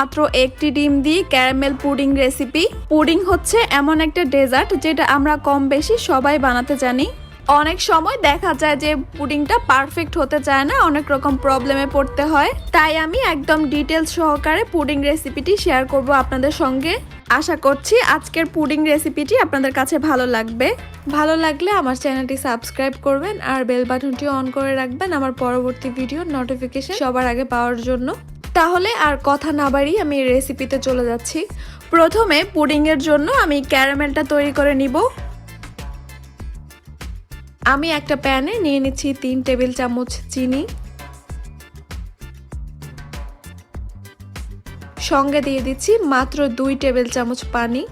মাত্র একটি ডিম দিয়ে ক্যারামেল পুডিং রেসিপি। পুডিং হচ্ছে এমন একটা ডেজার্ট যেটা আমরা কম বেশি সবাই বানাতে জানি। অনেক সময় দেখা যায় যে পুডিংটা পারফেক্ট হতে চায় না, অনেক রকম প্রবলেমে পড়তে হয়। তাই আমি একদম ডিটেলস সহকারে পুডিং রেসিপিটি শেয়ার করব আপনাদের সঙ্গে। আশা করছি আজকের পুডিং রেসিপিটি আপনাদের কাছে ভালো লাগবে। ভালো লাগলে আমার চ্যানেলটি সাবস্ক্রাইব করবেন আর বেল বাটনটি অন করে রাখবেন আমার পরবর্তী ভিডিও নোটিফিকেশন সবার আগে পাওয়ার জন্য। তাহলে আর কথা না বাড়ি আমি রেসিপিতে চলে যাচ্ছি। প্রথমে পুডিংয়ের জন্য আমি ক্যারামেলটা তৈরি করে নিব। আমি একটা প্যানে নিয়ে নিচ্ছি তিন টেবিল চামচ চিনি। সঙ্গে দিয়ে দিচ্ছি মাত্র দুই টেবিল চামচ পানি।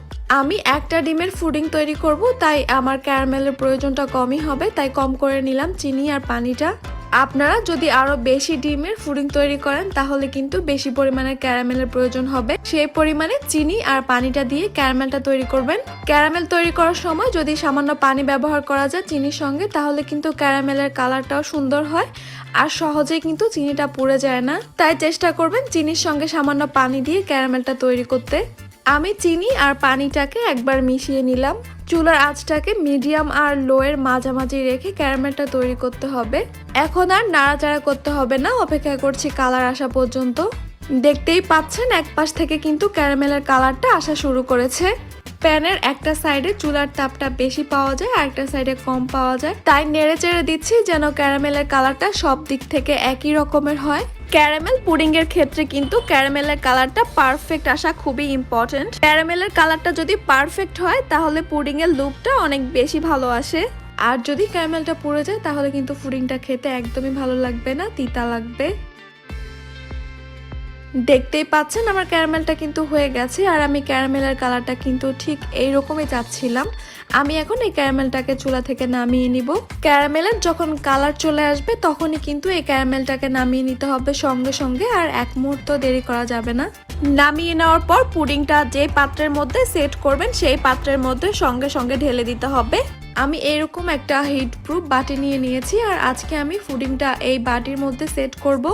আমি একটা ডিমের ফুডিং তৈরি করব, তাই আমার ক্যারামেলের প্রয়োজনটা কমই হবে, তাই কম করে নিলাম চিনি আর পানিটা। আপনারা যদি আরও বেশি ডিমের ফুডিং তৈরি করেন, তাহলে কিন্তু বেশি পরিমাণে ক্যারামেলের প্রয়োজন হবে। সেই পরিমাণে চিনি আর পানিটা দিয়ে ক্যারামেলটা তৈরি করবেন। ক্যারামেল তৈরি করার সময় যদি সামান্য পানি ব্যবহার করা যায় চিনির সঙ্গে, তাহলে কিন্তু ক্যারামেলের কালারটাও সুন্দর হয় আর সহজেই কিন্তু চিনিটা পুড়ে যায় না। তাই চেষ্টা করবেন চিনির সঙ্গে সামান্য পানি দিয়ে ক্যারামেলটা তৈরি করতে। আমি চিনি আর পানিটাকে একবার মিশিয়ে নিলাম। চুলার আঁচটাকে মিডিয়াম আর লোয়ের মাঝামাঝি রেখে ক্যারামেলটা তৈরি করতে হবে। এখন আর নাড়াচাড়া করতে হবে না, অপেক্ষা করছি কালার আসা পর্যন্ত। দেখতেই পাচ্ছেন এক পাশ থেকে কিন্তু ক্যারামেলের কালারটা আসা শুরু করেছে। প্যানের একটা সাইডে চুলার তাপটা বেশি পাওয়া যায় আর একটা সাইডে কম পাওয়া যায়। তাই নেড়ে চেড়ে দিচ্ছি যেন ক্যারামেলের কালারটা সব দিক থেকে একই রকমের হয়। ক্যারামেল পুডিং এর ক্ষেত্রে কিন্তু ক্যারামেলের কালারটা পারফেক্ট আসা খুবই ইম্পর্টেন্ট ক্যারামেলের কালারটা যদি পারফেক্ট হয়, তাহলে পুডিং এর লুকটা অনেক বেশি ভালো আসে। আর যদি ক্যারামেলটা পুড়ে যায়, তাহলে কিন্তু পুডিংটা খেতে একদমই ভালো লাগবে না, তিতা লাগবে। দেখতেই পাচ্ছেন আমার ক্যারামেলটা কিন্তু হয়ে গেছে, আর আমি ক্যারামেলের কালারটা কিন্তু ঠিক এই রকমই চাচ্ছিলাম। আমি এখন এই ক্যারামেলটাকে চুলা থেকে নামিয়ে নিব। ক্যারামেলের যখন কালার চলে আসবে, তখনই কিন্তু এই ক্যারামেলটাকে নামিয়ে নিতে হবে সঙ্গে সঙ্গে, আর এক মুহূর্ত দেরি করা যাবে না। নামিয়ে নেওয়ার পর পুডিংটা যে পাত্রের মধ্যে সেট করবেন, সেই পাত্রের মধ্যে সঙ্গে সঙ্গে ঢেলে দিতে হবে। আমি এরকম একটা হিট প্রুফ বাটি নিয়ে নিয়েছি, আর আজকে আমি পুডিংটা এই বাটির মধ্যে সেট করব।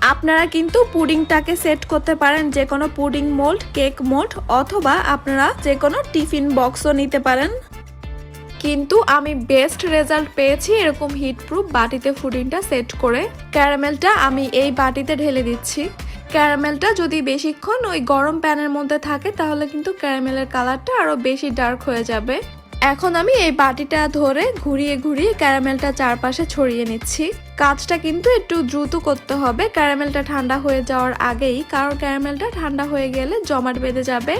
আপনারা কিন্তু পুডিংটাকে সেট করতে পারেন যে কোনো পুডিং মোল্ড, কেক মোল্ড, অথবা আপনারা যে কোনো টিফিন বক্সও নিতে পারেন। কিন্তু আমি বেস্ট রেজাল্ট পেয়েছি এরকম হিট প্রুফ বাটিতে পুডিংটা সেট করে। ক্যারামেলটা আমি এই বাটিতে ঢেলে দিচ্ছি। ক্যারামেলটা যদি বেশিক্ষণ ওই গরম প্যানের মধ্যে থাকে, তাহলে কিন্তু ক্যারামেলের কালারটা আরও বেশি ডার্ক হয়ে যাবে। এখন আমি এই বাটিটা ধরে ঘুরিয়ে ঘুরিয়ে ক্যারামেলটা চারপাশে ছড়িয়ে নিচ্ছি। কাজটা কিন্তু একটু দ্রুত করতে হবে। ক্যারামেলটা ঠান্ডা হয়ে যাওয়ার আগেই, কারণ ক্যারামেলটা ঠান্ডা হয়ে গেলে জমাট বেঁধে যাবে।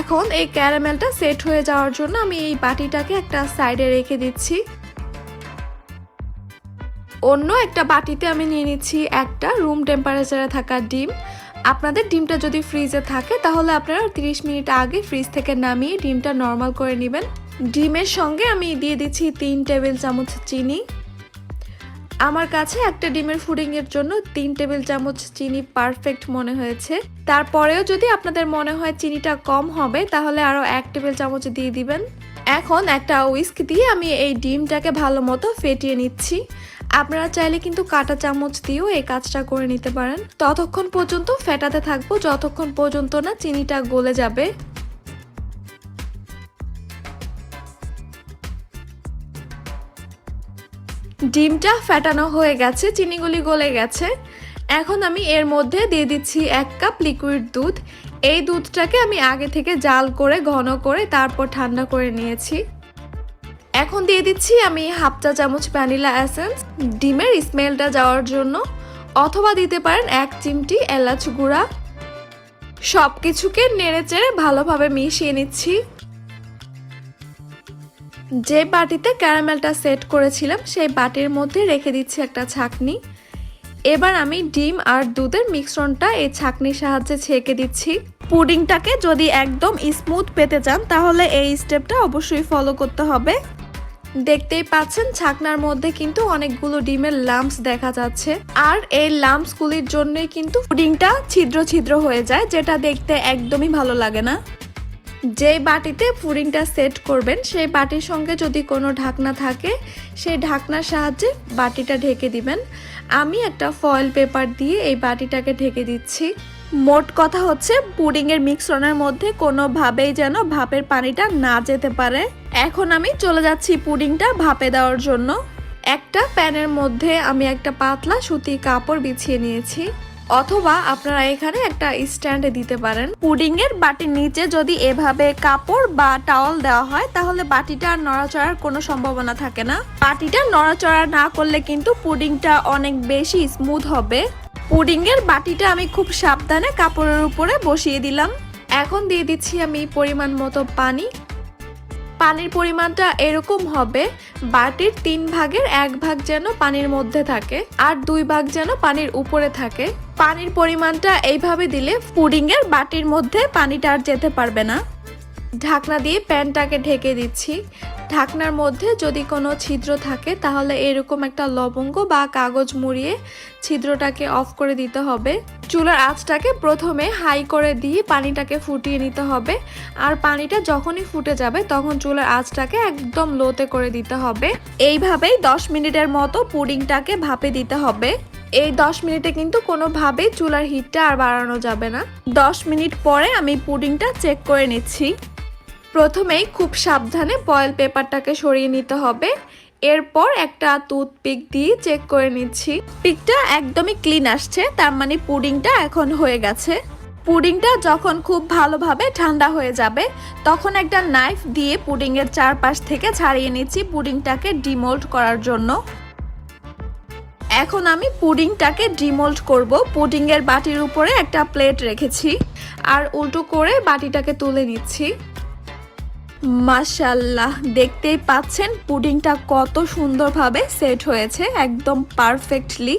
এখন এই ক্যারামেলটা সেট হয়ে যাওয়ার জন্য আমি এই বাটিটাকে একটা সাইডে রেখে দিচ্ছি। অন্য একটা বাটিতে আমি নিয়ে নিচ্ছি একটা রুম টেম্পারেচারে থাকা ডিম। আপনাদের ডিমটা যদি ফ্রিজে থাকে, তাহলে আপনারা 30 মিনিট আগে ফ্রিজ থেকে নামিয়ে ডিমটা নর্মাল করে নেবেন। ডিমের সঙ্গে আমি দিয়ে দিচ্ছি তিন টেবিল চামচ চিনি। আমার কাছে একটা ডিমের ফুডিংয়ের জন্য তিন টেবিল চামচ চিনি পারফেক্ট মনে হয়েছে। তারপরেও যদি আপনাদের মনে হয় চিনিটা কম হবে, তাহলে আরও এক টেবিল চামচ দিয়ে দিবেন। এখন একটা উইস্ক দিয়ে আমি এই ডিমটাকে ভালো মতো ফেটিয়ে নিচ্ছি। আপনারা চাইলে কিন্তু কাটা চামচ দিয়েও এই কাজটা করে নিতে পারেন। ততক্ষণ পর্যন্ত ফেটাতে থাকব, যতক্ষণ পর্যন্ত না চিনিটা গলে যাবে। ডিমটা ফেটানো হয়ে গেছে, চিনিগুলি গলে গেছে। এখন আমি এর মধ্যে দিয়ে দিচ্ছি এক কাপ লিকুইড দুধ। এই দুধটাকে আমি আগে থেকে জাল করে, ঘন করে তারপর ঠান্ডা করে নিয়েছি। এখন দিয়ে দিচ্ছি আমি হাফ চা চামচ ভ্যানিলা এসেন্স, ডিমের স্মেলটা যাওয়ার জন্য, অথবা দিতে পারেন এক চিমটি এলাচ গুঁড়া। সব কিছুকে নেড়ে চেড়ে ভালোভাবে মিশিয়ে নিচ্ছি। যে বাটিতে ক্যারামেলটা সেট করেছিলাম, সেই বাটির মধ্যে রেখে দিচ্ছি একটা ছাকনি। এবার আমি ডিম আর দুধের মিশ্রণটা এই ছাকনির সাহায্যে ছেঁকে দিচ্ছি। পুডিংটাকে যদি একদম স্মুথ পেতে চান, তাহলে এই স্টেপটা অবশ্যই ফলো করতে হবে। দেখতেই পাচ্ছেন, ছাকনার মধ্যে কিন্তু অনেকগুলো ডিমের লাম্পস দেখা যাচ্ছে। আর এই লাম্পসগুলির জন্যই কিন্তু পুডিংটা ছিদ্র ছিদ্র হয়ে যায়, যেটা দেখতে একদমই ভালো লাগে না। যেই বাটিতে পুডিংটা সেট করবেন, সেই বাটির সঙ্গে যদি কোনো ঢাকনা থাকে, সেই ঢাকনার সাহায্যে বাটিটা ঢেকে দিবেন। আমি একটা ফয়েল পেপার দিয়ে এই বাটিটাকে ঢেকে দিচ্ছি। মোট কথা হচ্ছে পুডিংয়ের মিশ্রণের মধ্যে কোনোভাবেই যেন ভাপের পানিটা না যেতে পারে। এখন আমি চলে যাচ্ছি পুডিংটা ভাপে দেওয়ার জন্য। একটা প্যানের মধ্যে আমি একটা পাতলা সুতির কাপড় বিছিয়ে নিয়েছি। অথবা আপনারা এখানে একটা স্ট্যান্ডে দিতে পারেন। পুডিং এর বাটির নিচে যদি এভাবে কাপড় বা টাওয়াল দেওয়া হয়, তাহলে বাটিটা আর নড়াচড়ার কোনো সম্ভাবনা থাকে না। বাটিটা নড়াচড়া না করলে কিন্তু পুডিংটা অনেক বেশি স্মুথ হবে। পুডিং এর বাটিটা আমি খুব সাবধানে কাপড়ের উপরে বসিয়ে দিলাম। এখন দিয়ে দিচ্ছি আমি পরিমাণ মতো পানি। পানির পরিমাণটা এরকম হবে, বাটির তিন ভাগের এক ভাগ যেন পানির মধ্যে থাকে আর দুই ভাগ যেন পানির উপরে থাকে। পানির পরিমাণটা এইভাবে দিলে পুডিং এর বাটির মধ্যে পানিটা আর যেতে পারবে না। ঢাকনা দিয়ে প্যানটাকে ঢেকে দিচ্ছি। ঢাকনার মধ্যে যদি কোনো ছিদ্র থাকে, তাহলে এরকম একটা লবঙ্গ বা কাগজ মুড়িয়ে ছিদ্রটাকে অফ করে দিতে হবে। চুলার আঁচটাকে প্রথমে হাই করে দিয়ে পানিটাকে ফুটিয়ে নিতে হবে। আর পানিটা যখনই ফুটে যাবে, তখন চুলার আঁচটাকে একদম লোতে করে দিতে হবে। এইভাবেই দশ মিনিটের মতো পুডিংটাকে ভাপে দিতে হবে। এই দশ মিনিটে কিন্তু কোনোভাবেই চুলার হিটটা আর বাড়ানো যাবে না। দশ মিনিট পরে আমি পুডিংটা চেক করে নিচ্ছি। প্রথমেই খুব সাবধানে ফয়েল পেপারটাকে সরিয়ে নিতে হবে। এরপর একটা টুথপিক দিয়ে চেক করে নিচ্ছি। পিকটা একদমই ক্লিন আসছে, তার মানে পুডিংটা এখন হয়ে গেছে। পুডিংটা যখন খুব ভালোভাবে ঠান্ডা হয়ে যাবে, তখন একটা নাইফ দিয়ে পুডিংয়ের চারপাশ থেকে ছাড়িয়ে নিচ্ছি পুডিংটাকে ডিমোল্ড করার জন্য। এখন আমি পুডিংটাকে ডিমোল্ড করব। পুডিংয়ের বাটির উপরে একটা প্লেট রেখেছি, আর উল্টো করে বাটিটাকে তুলে নিচ্ছি। মাশাল্লাহ দেখতেই পাচ্ছেন পুডিংটা কত সুন্দরভাবে সেট হয়েছে, একদম পারফেক্টলি।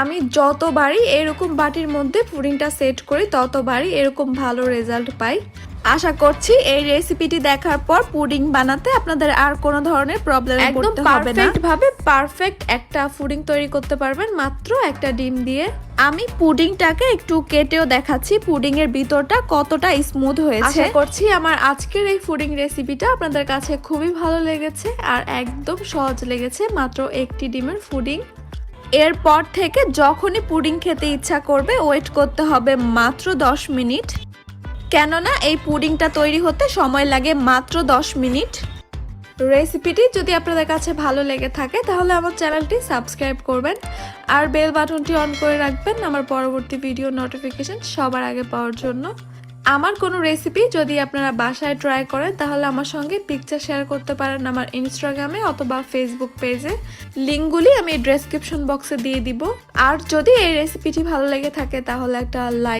আমি যতবারই এরকম বাটির মধ্যে পুডিংটা সেট করি, ততবারই এরকম ভালো রেজাল্ট পাই। আশা করছি এই রেসিপিটি দেখার পর পুডিং বানাতে আপনাদের আর কোনো ধরনের প্রবলেম একদম পড়তে হবে না। perfect ভাবে পারফেক্ট একটা পুডিং তৈরি করতে পারবেন। মাত্র একটা ডিম দিয়ে। আমি পুডিংটাকে একটু কেটেও দেখাচ্ছি। পুডিং এর ভিতরটা কতটা স্মুথ হয়েছে। আশা করছি আমার আজকের এই পুডিং রেসিপিটা আপনাদের কাছে খুবই ভালো লেগেছে আর একদম সহজ লেগেছে। মাত্র একটি ডিমের পুডিং। এরপর থেকে যখনই পুডিং খেতে ইচ্ছা করবে ওয়েট করতে হবে মাত্র 10 মিনিট। কেননা এই পুডিংটা তৈরি হতে সময় লাগে মাত্র 10 মিনিট। রেসিপিটি যদি আপনাদের কাছে ভালো লেগে থাকে, তাহলে আমার চ্যানেলটি সাবস্ক্রাইব করবেন। আর বেল বাটনটি অন করে রাখবেন আমার পরবর্তী ভিডিও নোটিফিকেশন সবার আগে পাওয়ার জন্য। আমার কোনো রেসিপি যদি আপনারা বাসায় ট্রাই করেন, তাহলে আমার সঙ্গে পিকচার শেয়ার করতে পারেন আমার ইনস্টাগ্রামে অথবা ফেসবুক পেজে লিঙ্কগুলি আমি ডেসক্রিপশন বক্সে দিয়ে দিব। আর যদি এই রেসিপিটি ভালো লেগে থাকে, তাহলে একটা লাইক